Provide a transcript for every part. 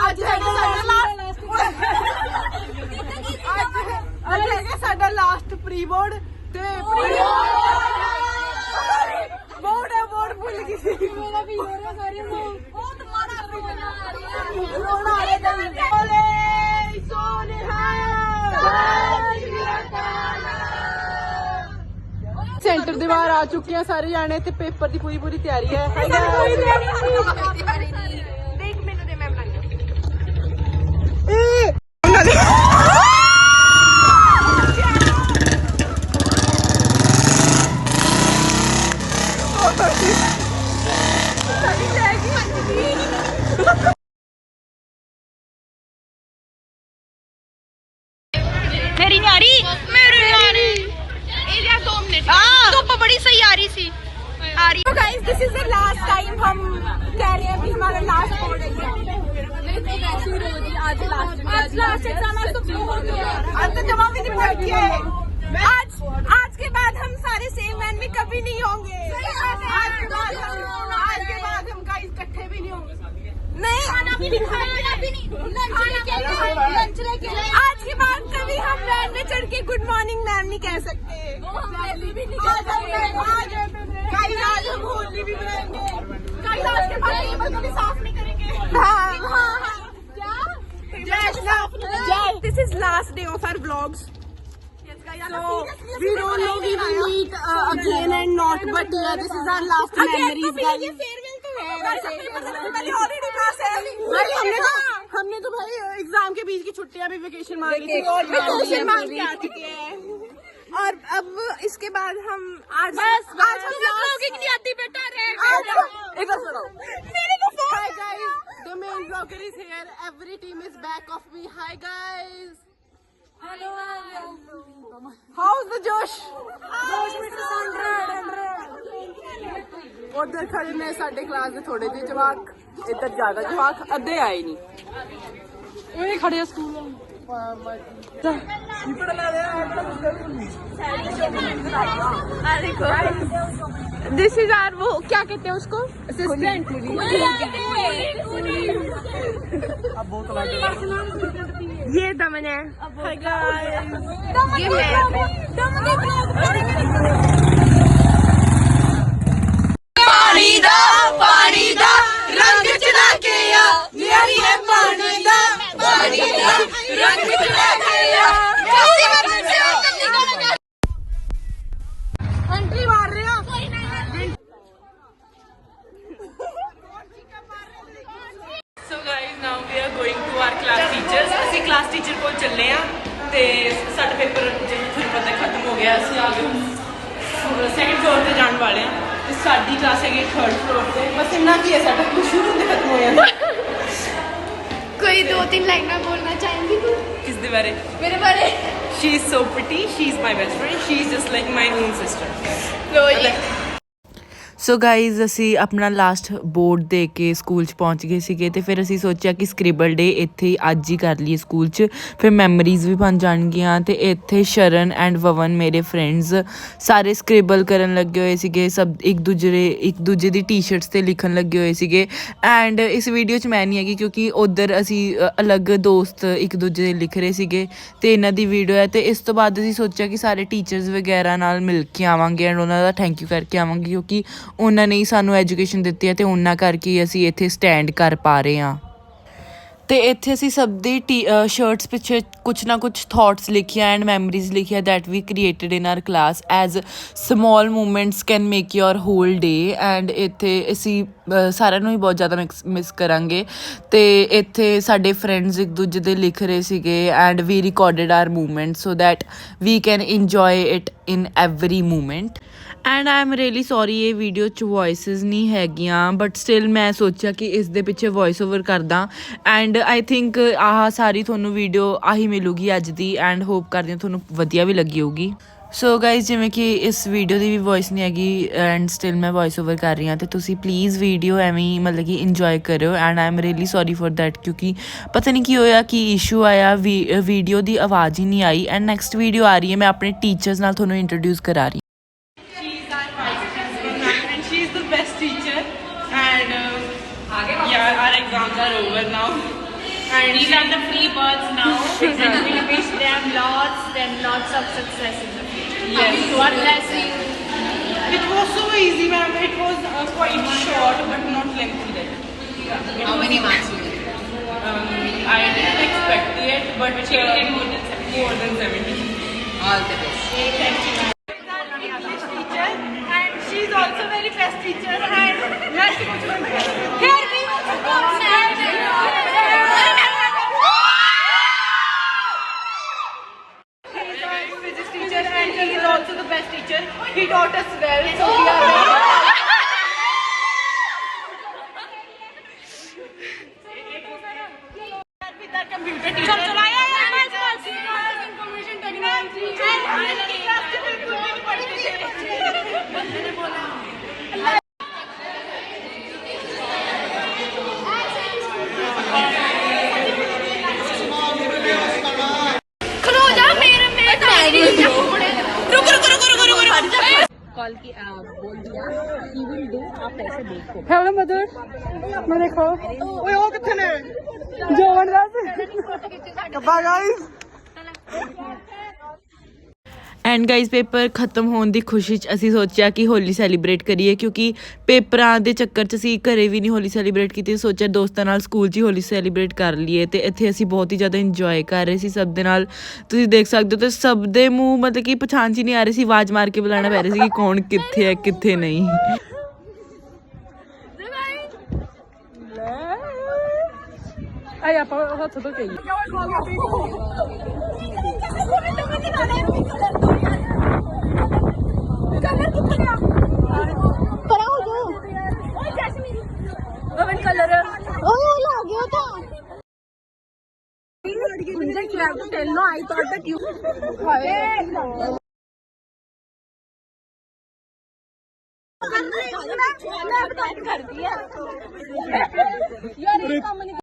ਅੱਜ ਹੈਗਾ ਸਾਡਾ ਲਾਸਟ ਅੱਜ ਹੈਗਾ ਸਾਡਾ ਲਾਸਟ ਪ੍ਰੀ ਬੋਰਡ ਤੇ ਪ੍ਰੀ ਬੋਰਡ ਹੈ ਬੋਰਡ ਭੁੱਲ ਗਈ ਸੀ। ਮੇਰਾ ਵੀ ਹੋ ਰਿਹਾ ਸਾਰੇ ਨੂੰ ਬਹੁਤ ਮਾੜਾ ਰੋਣਾ ਆ ਰਿਹਾ ਬੋਲੇ ਸੋਨਿਹਾ ਸੈਂਟਰ ਦੇ ਬਾਹਰ ਆ ਚੁੱਕੇ ਆ ਸਾਰੇ ਜਾਣੇ ਤੇ ਪੇਪਰ ਦੀ ਪੂਰੀ ਪੂਰੀ ਤਿਆਰੀ ਹੈ। ਦੇਖ लास्ट एग्ज़ाम आज तो हो गया आज तो भी आज आज के बाद हम सारे सेम मैन में कभी नहीं होंगे। आज के बाद हम आज के बाद हम गाइस इकट्ठे भी नहीं होंगे। नहीं। भी भी आज के बाद कभी हम वैन में चढ़ के गुड मॉर्निंग मैम नहीं कह सकते। भी आज हम होली भी बनाएँगे आज के बाद भी साफ़ नहीं करेंगे। हाँ। हाँ। Last day of our vlogs So we don't know we will meet uh, again and not but yeah this is our last memories guys हमने तो हमने तो भाई एग्ज़ाम के बीच की छुट्टियाँ भी वेकेशन मांगी थी वेकेशन मांग के आ चुके हैं और अब इसके बाद हम आज बस आज हाउ इज द जोश ਉਧਰ ਖੜੇ ਨੇ ਸਾਡੇ ਕਲਾਸ ਦੇ ਥੋੜੇ ਜਿਹੇ ਜਵਾਕ ਇੱਧਰ ਜ਼ਿਆਦਾ ਜਵਾਕ ਅੱਧੇ ਆਏ ਨਹੀਂ ਉਹ ਖੜੇ ਆ ਸਕੂਲ दिस इज आर वो क्या कहते हैं उसको असिस्टेंट ये दमन है Hi guys. ये मैं ਪਾਣੀ ਚੱਲੇ ਆ ਤੇ ਸਾਡਾ ਪੇਪਰ ਜਿਵੇਂ ਤੁਹਾਨੂੰ ਪਤਾ ਖਤਮ ਹੋ ਗਿਆ ਅਸੀਂ ਆ ਗਏ ਸੈਕਿੰਡ ਫਲੋਰ ਤੇ ਜਾਣ ਵਾਲੇ ਆ। ਤੇ ਸਾਡੀ ਕਲਾਸ ਹੈਗੀ 3rd ਫਲੋਰ ਤੇ। ਬਸ ਇੰਨਾ ਕੀ ਹੈ ਸਾਡਾ ਕੁਝ ਸ਼ੁਰੂ ਹੁੰਦੇ ਖਤਮ ਹੋ ਜਾਂਦਾ ਕੋਈ ਦੋ ਤਿੰਨ ਲਾਈਨਾਂ ਬੋਲਣਾ ਚਾਹੁੰਦੀ ਤੂੰ? ਕਿਸ ਦੇ ਬਾਰੇ? ਮੇਰੇ ਬਾਰੇ। She is so pretty she is my best friend she is just like my own sister ਲੋ ਜੀ। ਸੋ ਗਾਈਜ਼ ਅਸੀਂ ਆਪਣਾ ਲਾਸਟ ਬੋਰਡ ਦੇ ਕੇ ਸਕੂਲ 'ਚ ਪਹੁੰਚ ਗਏ ਸੀਗੇ ਤੇ ਫਿਰ ਅਸੀਂ ਸੋਚਿਆ ਕਿ ਸਕ੍ਰਿਬਲ ਡੇ ਇੱਥੇ ਹੀ ਅੱਜ ਹੀ ਕਰ ਲਈਏ ਸਕੂਲ 'ਚ। ਫਿਰ ਮੈਮਰੀਜ਼ ਵੀ ਬਣ ਜਾਣਗੀਆਂ ਤੇ ਇੱਥੇ ਸ਼ਰਨ ਐਂਡ ਵਵਨ ਮੇਰੇ ਫਰੈਂਡਸ ਸਾਰੇ ਸਕ੍ਰਿਬਲ ਕਰਨ ਲੱਗੇ ਹੋਏ ਸੀਗੇ। ਸਭ ਇੱਕ ਦੂਜੇ ਇੱਕ ਦੂਜੇ ਦੀ ਟੀ-ਸ਼ਰਟਸ ਤੇ ਲਿਖਣ ਲੱਗੇ ਹੋਏ ਸੀਗੇ। ਐਂਡ ਇਸ ਵੀਡੀਓ 'ਚ ਮੈਂ ਨਹੀਂ ਹੈਗੀ ਕਿਉਂਕਿ ਉਧਰ ਅਸੀਂ ਅਲੱਗ ਦੋਸਤ ਇੱਕ ਦੂਜੇ ਦੇ ਲਿਖ ਰਹੇ ਸੀਗੇ ਤੇ ਇਹਨਾਂ ਦੀ ਵੀਡੀਓ ਹੈ ਤੇ ਇਸ ਤੋਂ ਬਾਅਦ ਅਸੀਂ ਸੋਚਿਆ ਕਿ ਸਾਰੇ ਟੀਚਰਸ ਵਗੈਰਾ ਨਾਲ ਮਿਲ ਕੇ ਆਵਾਂਗੇ ਐਂਡ ਉਹਨਾਂ ਦਾ ਥੈਂਕ ਯੂ ਕਰਕੇ ਆਵਾਂਗੇ ਕਿਉਂਕਿ ਉਹਨਾਂ ਨੇ ਹੀ ਸਾਨੂੰ ਐਜੂਕੇਸ਼ਨ ਦਿੱਤੀ ਹੈ ਤੇ ਉਹਨਾਂ ਕਰਕੇ ਹੀ ਅਸੀਂ ਇੱਥੇ ਸਟੈਂਡ ਕਰ ਪਾ ਰਹੇ ਹਾਂ। ਤੇ ਇੱਥੇ ਅਸੀਂ ਸਭ ਦੀ ਸ਼ਰਟਸ ਪਿੱਛੇ ਕੁਛ ਨਾ ਕੁਛ ਥਾਟਸ ਲਿਖਿਆ ਐਂਡ ਮੈਮਰੀਜ਼ ਲਿਖਿਆ that we created in our class as small moments can make your whole day and ਇੱਥੇ ਅਸੀਂ ਸਾਰਿਆਂ ਨੂੰ ਹੀ ਬਹੁਤ ਜ਼ਿਆਦਾ ਮਿਸ ਕਰਾਂਗੇ। ਤੇ ਇੱਥੇ ਸਾਡੇ ਫਰੈਂਡਸ ਇੱਕ ਦੂਜੇ ਦੇ ਲਿਖ ਰਹੇ ਸੀਗੇ and we recorded our moments so that we can enjoy it in every moment and I am really sorry ਇਹ ਵੀਡੀਓ ਚ ਵੌਇਸਸ ਨਹੀਂ ਹੈਗੀਆਂ ਬਟ ਸਟਿਲ ਮੈਂ ਸੋਚਿਆ ਕਿ ਇਸ ਦੇ ਪਿੱਛੇ ਵੌਇਸ ਓਵਰ ਕਰਦਾ। ਐਂਡ ਆਈ ਥਿੰਕ ਆਹ ਸਾਰੀ ਤੁਹਾਨੂੰ ਵੀਡੀਓ ਆਹੀ ਮਿਲੂਗੀ ਅੱਜ ਦੀ ਐਂਡ ਹੋਪ ਕਰਦੀ ਹਾਂ ਤੁਹਾਨੂੰ ਵਧੀਆ ਵੀ ਲੱਗੀ ਹੋਊਗੀ। ਸੋ ਗਾਇਜ਼ ਜਿਵੇਂ ਕਿ ਇਸ ਵੀਡੀਓ ਦੀ ਵੀ ਵੌਇਸ ਨਹੀਂ ਹੈਗੀ ਐਂਡ ਸਟਿਲ ਮੈਂ ਵੌਇਸ ਓਵਰ ਕਰ ਰਹੀ ਹਾਂ, ਤੇ ਤੁਸੀਂ ਪਲੀਜ਼ ਵੀਡੀਓ ਐਵੇਂ ਮਤਲਬ ਕਿ ਇੰਜੋਏ ਕਰਿਓ। And I am really sorry for that ਕਿਉਂਕਿ ਪਤਾ ਨਹੀਂ ਕੀ ਹੋਇਆ, ਕੀ ਇਸ਼ੂ ਆਇਆ ਵੀਡੀਓ ਦੀ ਆਵਾਜ਼ ਹੀ ਨਹੀਂ ਆਈ। ਐਂਡ ਨੈਕਸਟ ਵੀਡੀਓ ਆ ਰਹੀ ਹੈ, ਮੈਂ ਆਪਣੇ ਟੀਚਰਸ ਨਾਲ ਤੁਹਾਨੂੰ ਇੰਟਰੋਡਿਊਸ ਕਰਾ ਰਹੀ over now. And These are the free birds now. and we wish them lots and lots of success in the future. Yes. God bless you. It was so easy, ma'am. It was uh, quite short, but not lengthy. Then. How many marks you Um, I didn't expect it, but But you uh, did more than 70. more than 70. All the best. Thank you. English teacher and she's also very best teacher and here we He's Oh. Hello mother ਮੈਂ ਦੇਖੋ ਓਏ ਉਹ ਕਿੱਥੇ ਨੇ ਜੋਵਨ ਦੱਸ ਕੱਬਾ guys and guys paper ਖਤਮ ਹੋਣ ਦੀ ਖੁਸ਼ੀ 'ਚ ਅਸੀਂ ਸੋਚਿਆ ਕਿ ਹੋਲੀ ਸੈਲੀਬ੍ਰੇਟ ਕਰੀਏ ਕਿਉਂਕਿ ਪੇਪਰਾਂ ਦੇ ਚੱਕਰ 'ਚ ਅਸੀਂ ਘਰੇ ਵੀ ਨਹੀਂ ਹੋਲੀ ਸੈਲੀਬ੍ਰੇਟ ਕੀਤੀ ਸੋਚਿਆ ਦੋਸਤਾਂ ਨਾਲ ਸਕੂਲ 'ਚ ਹੀ ਹੋਲੀ ਸੈਲੀਬ੍ਰੇਟ ਕਰ ਲਈਏ ਤੇ ਇੱਥੇ ਅਸੀਂ ਬਹੁਤ ਹੀ ਜ਼ਿਆਦਾ ਇੰਜੋਏ ਕਰ ਰਹੇ ਸੀ ਸਭ ਦੇ ਨਾਲ ਤੁਸੀਂ ਦੇਖ ਸਕਦੇ ਹੋ ਤੇ ਸਭ ਦੇ ਮੂੰਹ ਮਤਲਬ ਕਿ ਪਛਾਣ 'ਚ ਨਹੀਂ ਆ ਰਹੀ ਸੀ ਆਵਾਜ਼ ਮਾਰ ਕੇ ਬੁਲਾਣਾ ਪੈ ਰਿਹਾ ਸੀ ਕਿ ਕੌਣ ਕਿੱਥੇ ਹੈ ਕਿੱਥੇ ਨਹੀਂ Ay, ya, hot dog ahí. ਪਰਾਂ ਹੋ ਜਾਓ ਓਏ ਜੈਸਮੀਨ ਅਵਨ ਕਲਰ ਓਏ ਉਹ ਲਾ ਗਿਆ ਤਾਂ मुझे क्या tell no I thought that you मैं बताती करती है यार ये काम नहीं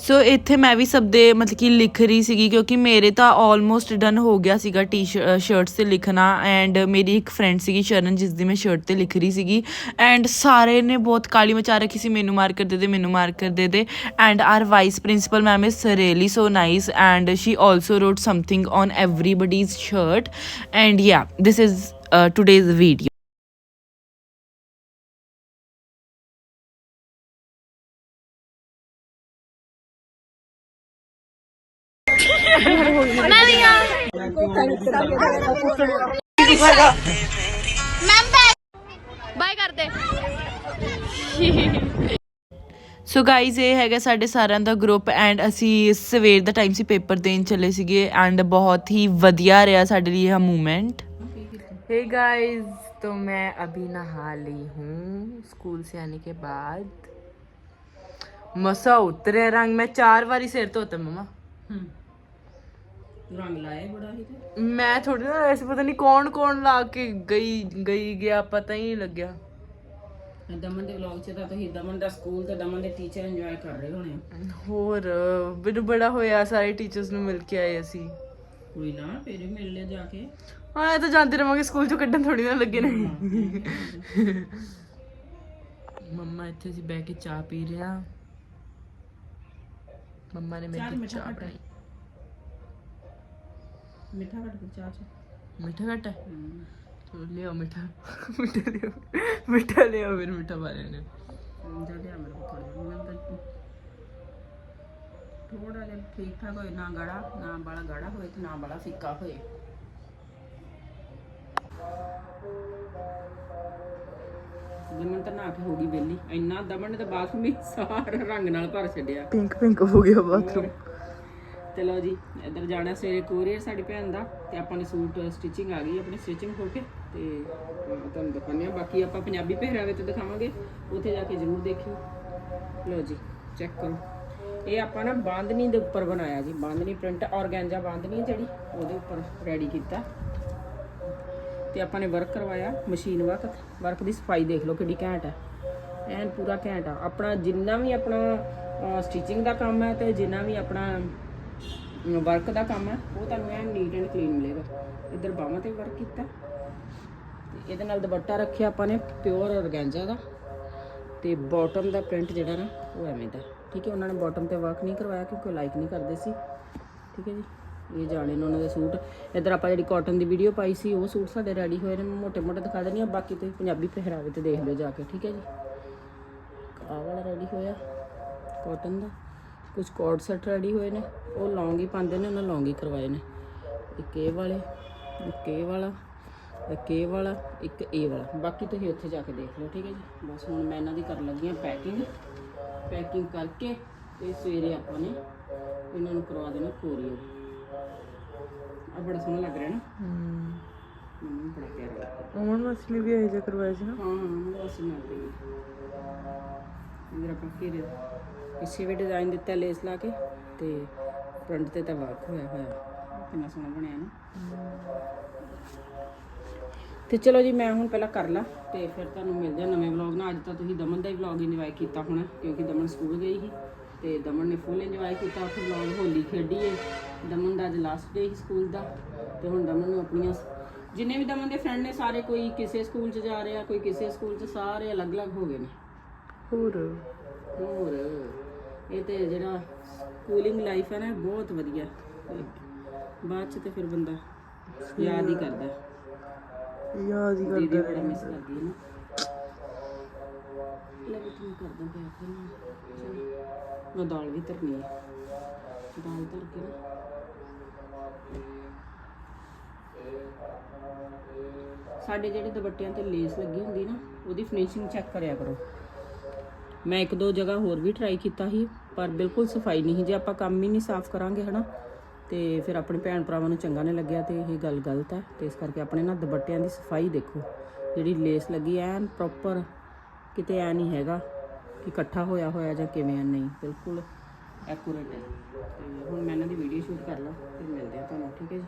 ਸੋ ਇੱਥੇ ਮੈਂ ਵੀ ਸਭ ਦੇ ਮਤਲਬ ਕਿ ਲਿਖ ਰਹੀ ਸੀਗੀ ਕਿਉਂਕਿ ਮੇਰੇ ਤਾਂ ਆਲਮੋਸਟ ਡਨ ਹੋ ਗਿਆ ਸੀਗਾ ਟੀ ਸ਼ਰਟਸ ਤੇ ਲਿਖਣਾ ਐਂਡ ਮੇਰੀ ਇੱਕ ਫਰੈਂਡ ਸੀਗੀ ਸ਼ਰਨ ਜਿਸ ਦੀ ਮੈਂ ਸ਼ਰਟ ਤੇ ਲਿਖ ਰਹੀ ਸੀਗੀ ਐਂਡ ਸਾਰੇ ਨੇ ਬਹੁਤ ਕਾਲੀ ਮਚਾ ਰੱਖੀ ਸੀ ਮੈਨੂੰ ਮਾਰਕਰ ਦੇ ਦੇ ਮੈਨੂੰ ਮਾਰਕਰ ਦੇ ਦੇ and our vice principal ma'am is really so nice and she also wrote something on everybody's shirt and yeah this is uh, video ma'am bye कर दे ਸੋ ਗਾਈਜ਼ ਇਹ ਹੈਗਾ ਸਾਡੇ ਸਾਰਿਆਂ ਦਾ ਗਰੁੱਪ ਐਂਡ ਅਸੀਂ ਸਵੇਰ ਦਾ ਟਾਈਮ ਸੀ ਪੇਪਰ ਦੇਣ ਚੱਲੇ ਸੀਗੇ ਐਂਡ ਬਹੁਤ ਹੀ ਵਧੀਆ ਰਿਹਾ ਸਾਡੇ ਲਈ ਇਹ ਮੂਮੈਂਟ हे गाइस तो मैं अभी नहा ली हूँ स्कूल से आने के बाद मसा उतरे रंग मैं चार बारी सिर धोता मम्मा ਰੰਗ ਮੈਂ ਥੋੜੀ ਨਾ ਐਸੇ ਪਤਾ ਨਹੀਂ ਕੌਣ ਕੌਣ ਲਾ ਕੇ ਗਈ ਗਈ ਗਿਆ ਪਤਾ ਹੀ ਨਹੀਂ ਲੱਗਿਆ। ਦਮਨ ਦੇ ਵਲੌਗ 'ਚ ਤਾਂ ਤੁਸੀਂ ਦਮਨ ਦਾ ਸਕੂਲ ਤੇ ਦਮਨ ਦੇ ਟੀਚਰ ਇੰਜੋਏ ਕਰ ਰਹੇ ਹੋਣੇ ਹੋਰ ਮੈਨੂੰ ਬੜਾ ਹੋਇਆ ਸਾਰੇ ਟੀਚਰਸ ਨੂੰ ਮਿਲ ਕੇ ਆਏ ਅਸੀਂ। ਕੋਈ ਨਾ ਫਿਰ ਵੀ ਮਿਲ ਲੈ ਜਾ ਕੇ। ਹਾਂ ਤਾਂ ਜਾਂਦੇ ਰਵਾਂਗੇ ਸਕੂਲ ਚੋਂ ਕੱਢਣ ਥੋੜੀ ਨਾ ਲੱਗੇ ਨੇ। ਮੰਮਾ ਇੱਥੇ ਅਸੀਂ ਬੈਠ ਕੇ ਚਾਹ ਪੀ ਰਿਹਾ ਮੰਮਾ ਨੇ ਮੇਰੇ ਚਾਹ ਤੇ ਮਿੱਠਾ ਘੱਟ ਚਾਹ 'ਚ। ਮਿੱਠਾ ਘੱਟ ਹੈ? ਤੋ ਲਿਓ ਮਿੱਠਾ। ਮਿੱਠਾ ਲਿਓ ਮਿੱਠਾ ਲਿਓ ਫਿਰ ਮਿੱਠਾ ਪਾ ਲੈਣੇ ਜਾ ਲਿਆ ਮੇਰੇ ਕੋਲ ਥੋੜਾ ਥੋੜਾ ਜਿਹਾ ਠੀਕ ਠਾਕ ਹੋਏ ਨਾ ਗਾੜਾ ਨਾ ਬਾਲਾ ਗਾੜਾ ਹੋਏ ਤੇ ਨਾ ਬਾਲਾ ਫਿੱਕਾ ਹੋਏ। ਦਮਨ ਤਾਂ ਨਹਾ ਕੇ ਹੋ ਗਈ ਵਿਹਲੀ। ਇੰਨਾ ਦਮਨ ਨੇ ਤਾਂ ਬਾਥਰੂਮ ਹੀ ਸਾਰਾ ਰੰਗ ਨਾਲ ਭਰ ਛੱਡਿਆ। ਪਿੰਕ ਪਿੰਕ ਹੋ ਗਿਆ ਬਾਥਰੂਮ। ਤੇ ਲਓ ਜੀ, ਇੱਧਰ ਜਾਣਾ ਸਵੇਰੇ ਕੋਰੀਅਰ ਸਾਡੀ ਭੈਣ ਦਾ, ਤੇ ਆਪਾਂ ਨੇ ਸੂਟ ਸਟਿਚਿੰਗ ਆ ਗਈ, ਆਪਣੀ ਸਟਿਚਿੰਗ ਹੋ ਕੇ, ਤੇ ਤੁਹਾਨੂੰ ਦਿਖਾਉਂਦੇ ਆ ਬਾਕੀ ਆਪਾਂ ਪੰਜਾਬੀ ਪਹਿਰਾਵੇ ਤੇ ਦਿਖਾਵਾਂਗੇ, ਉੱਥੇ ਜਾ ਕੇ ਜ਼ਰੂਰ ਦੇਖਿਓ। ਲਓ ਜੀ ਚੈੱਕ ਕਰੋ। ਇਹ ਆਪਾਂ ਨਾ ਬਾਂਦਨੀ ਦੇ ਉੱਪਰ ਬਣਾਇਆ ਜੀ ਬਾਂਦਨੀ ਪ੍ਰਿੰਟ ਔਰਗੈਂਜਾ ਬਾਂਦਨੀ ਜਿਹੜੀ, ਉਹਦੇ ਉੱਪਰ ਰੈਡੀ ਕੀਤਾ। ਤੇ ਆਪਾਂ ਨੇ ਵਰਕ ਕਰਵਾਇਆ ਮਸ਼ੀਨ ਵਰਕ ਵਰਕ ਦੀ ਸਫ਼ਾਈ ਦੇਖ ਲਓ ਕਿੰਨੀ ਘੈਂਟ ਹੈ। ਐਨ ਪੂਰਾ ਘੈਂਟ ਆ। ਆਪਣਾ ਜਿੰਨਾ ਵੀ ਆਪਣਾ ਸਟਿਚਿੰਗ ਦਾ ਕੰਮ ਹੈ ਤੇ ਜਿੰਨਾ ਵੀ ਆਪਣਾ ਵਰਕ ਦਾ ਕੰਮ ਹੈ, ਉਹ ਤੁਹਾਨੂੰ ਐ ਨੀਟ ਐਂਡ ਕਲੀਨ ਮਿਲੇਗਾ। ਇੱਧਰ ਬਾਹਾਂ ਤੇ ਵਰਕ ਕੀਤਾ। ਤੇ ਇਹਦੇ ਨਾਲ ਦੁਪੱਟਾ ਰੱਖਿਆ ਆਪਾਂ ਨੇ ਪਿਓਰ ਔਰਗੈਂਜਾ ਦਾ। ਤੇ ਬਾਟਮ ਦਾ ਪ੍ਰਿੰਟ ਜਿਹੜਾ ਨਾ, ਉਹ ਐਵੇਂ ਦਾ। ਠੀਕ ਹੈ, ਉਹਨਾਂ ਨੇ ਬਾਟਮ ਤੇ ਵਰਕ ਨਹੀਂ ਕਰਵਾਇਆ ਕਿਉਂਕਿ ਲਾਈਕ ਨਹੀਂ ਕਰਦੇ ਸੀ। ਠੀਕ ਹੈ ਜੀ, ਇਹ ਜਾਣੇ ਨੇ ਉਹਨਾਂ ਦੇ ਸੂਟ। ਇਧਰ ਆਪਾਂ ਜਿਹੜੀ ਕਾਟਨ ਦੀ ਵੀਡੀਓ ਪਾਈ ਸੀ, ਉਹ ਸੂਟ ਸਾਡੇ ਰੈਡੀ ਹੋਏ ਨੇ। ਮੋਟੇ ਮੋਟੇ ਦਿਖਾ ਦੇਣੀ ਆ ਬਾਕੀ ਤੁਸੀਂ ਪੰਜਾਬੀ ਪਹਿਰਾਵੇ ਤੇ ਦੇਖ ਲਿਓ ਜਾ ਕੇ। ਠੀਕ ਹੈ ਜੀ। ਆਹ ਵਾਲਾ ਰੈਡੀ ਹੋਇਆ ਕਾਟਨ ਦਾ। ਕੁਝ ਕੋਡ ਸੈਟ ਰੈਡੀ ਹੋਏ ਨੇ। ਉਹ ਲੌਂਗ ਹੀ ਪਾਉਂਦੇ ਨੇ ਉਹਨਾਂ ਲੌਂਗ ਹੀ ਕਰਵਾਏ ਨੇ। ਇੱਕ ਇਹ ਵਾਲੇ ਇੱਕ ਇਹ ਵਾਲਾ ਇੱਕ ਇਹ ਵਾਲਾ ਇੱਕ ਇਹ ਵਾਲਾ। ਬਾਕੀ ਤੁਸੀਂ ਉੱਥੇ ਜਾ ਕੇ ਦੇਖ ਲਓ ਠੀਕ ਹੈ ਜੀ? ਬਸ ਹੁਣ ਮੈਂ ਇਹਨਾਂ ਦੀ ਕਰਨ ਲੱਗੀ ਹਾਂ ਪੈਕਿੰਗ ਪੈਕਿੰਗ ਕਰਕੇ ਤੇ ਸਵੇਰੇ ਆਪਾਂ ਨੇ ਇਹਨਾਂ ਨੂੰ ਕਰਵਾ ਦੇਣਾ ਕੋਰੀਅਰ। ਆ ਬੜਾ ਸੋਹਣਾ ਲੱਗ ਰਿਹਾ ਨਾ। ਮੈਨੂੰ ਵੀ ਬੜਾ ਪਿਆਰਾ ਲੱਗਾ ਅਮਨ ਮਸਲੀ ਵੀ ਇਹ ਜਿਹਾ ਕਰਵਾਇਆ ਸੀ ਨਾ? ਹਾਂ ਹਾਂ ਬਸ ਮੈਂ ਦੇ ਇਧਰ ਆਪਾਂ ਫਿਰ ਪਿੱਛੇ ਵੀ ਡਿਜ਼ਾਈਨ ਦਿੱਤਾ ਲੇਸ ਲਾ ਕੇ ਤੇ ਫਰੰਟ ਤੇ ਤਾਂ ਵਰਕ ਹੋਇਆ ਹੋਇਆ। ਕਿੰਨਾ ਸੋਹਣਾ ਬਣਿਆ ਨਾ। ਤੇ ਚਲੋ ਜੀ ਮੈਂ ਹੁਣ ਪਹਿਲਾਂ ਕਰ ਲਾ। ਤੇ ਫਿਰ ਤੁਹਾਨੂੰ ਮਿਲਦੇ ਆ ਨਵੇਂ ਵਲੌਗ ਨਾਲ। ਅੱਜ ਤਾਂ ਤੁਸੀਂ ਦਮਨ ਦਾ ਹੀ ਵਲੌਗ ਇੰਜੋਏ ਕੀਤਾ ਹੋਣਾ ਕਿਉਂਕਿ ਦਮਨ ਸਕੂਲ ਗਈ ਸੀ। ਤੇ ਦਮਨ ਨੇ ਫੁੱਲ ਇੰਜੋਏ ਕੀਤਾ ਉੱਥੇ ਵਲੌਗ ਹੋਲੀ ਖੇਡੀ ਏ। ਦਮਨ ਦਾ ਅੱਜ ਲਾਸਟ ਡੇ ਸੀ ਸਕੂਲ ਦਾ। ਤੇ ਹੁਣ ਦਮਨ ਨੂੰ ਆਪਣੀਆਂ ਜਿੰਨੇ ਵੀ ਦਮਨ ਦੇ ਫਰੈਂਡ ਨੇ ਸਾਰੇ ਕੋਈ ਕਿਸੇ ਸਕੂਲ 'ਚ ਜਾ ਰਿਹਾ ਕੋਈ ਕਿਸੇ ਸਕੂਲ 'ਚ ਸਾਰੇ ਅਲੱਗ-ਅਲੱਗ ਹੋ ਗਏ ਨੇ। ਹੋਰ? ਹੋਰ? ਇਹ ਤੇ ਜਿਹੜਾ ਸਕੂਲਿੰਗ ਲਾਈਫ ਹੈ ਨਾ ਬਹੁਤ ਵਧੀਆ। ਬਾਅਦ 'ਚ ਤੇ ਫਿਰ ਬੰਦਾ ਯਾਦ ਹੀ ਕਰਦਾ। ਯਾਦ ਹੀ ਦੀਦੀ ਬੜਾ ਮਿਸ ਕਰਦੀ ਹੈ ਨਾ। ਲੈ ਵੀ ਤੂੰ ਕਰਦਾ ਪਿਆ ਫਿਰ ਨਾ। ਮੈਂ ਦਾਲ ਵੀ ਧਰਨੀ ਹੈ। ਦਾਲ ਧਰ ਕੇ ਨਾ। ਸਾਡੇ ਜਿਹੜੇ ਦੁਪੱਟਿਆਂ ਤੇ ਲੇਸ ਲੱਗੀ ਹੁੰਦੀ ਨਾ ਉਹਦੀ ਫਿਨਿਸ਼ਿੰਗ ਚੈੱਕ ਕਰਿਆ ਕਰੋ। ਮੈਂ ਇੱਕ ਦੋ ਜਗ੍ਹਾ ਹੋਰ ਵੀ ਟਰਾਈ ਕੀਤਾ ਸੀ। ਪਰ ਬਿਲਕੁਲ ਸਫ਼ਾਈ ਨਹੀਂ ਜੇ ਆਪਾਂ ਕੰਮ ਹੀ ਨਹੀਂ ਸਾਫ਼ ਕਰਾਂਗੇ, ਹਨਾ? ਤੇ ਫਿਰ ਆਪਣੇ ਭੈਣ ਭਰਾਵਾਂ ਨੂੰ ਚੰਗਾ ਨਹੀਂ ਲੱਗਿਆ ਤੇ ਇਹ ਗੱਲ ਗਲਤ ਹੈ। ਤੇ ਇਸ ਕਰਕੇ ਆਪਣੇ ਨਾ ਦੁਪੱਟਿਆਂ ਦੀ ਸਫ਼ਾਈ ਦੇਖੋ। ਜਿਹੜੀ ਲੇਸ ਲੱਗੀ ਐਨ ਪ੍ਰੋਪਰ ਕਿਤੇ ਐ ਨਹੀਂ ਹੈਗਾ ਕਿ ਇਕੱਠਾ ਹੋਇਆ ਹੋਇਆ ਜਾਂ ਕਿਵੇਂ ਆ। ਨਹੀਂ, ਬਿਲਕੁਲ ਐਕੂਰੇਟ ਹੈ। ਤੇ ਹੁਣ ਮੈਂ ਇਹਨਾਂ ਦੀ ਵੀਡੀਓ ਸ਼ੂਟ ਕਰ ਲਾਂ, ਫਿਰ ਮਿਲਦੇ ਆ ਤੁਹਾਨੂੰ, ਠੀਕ ਹੈ ਜੀ?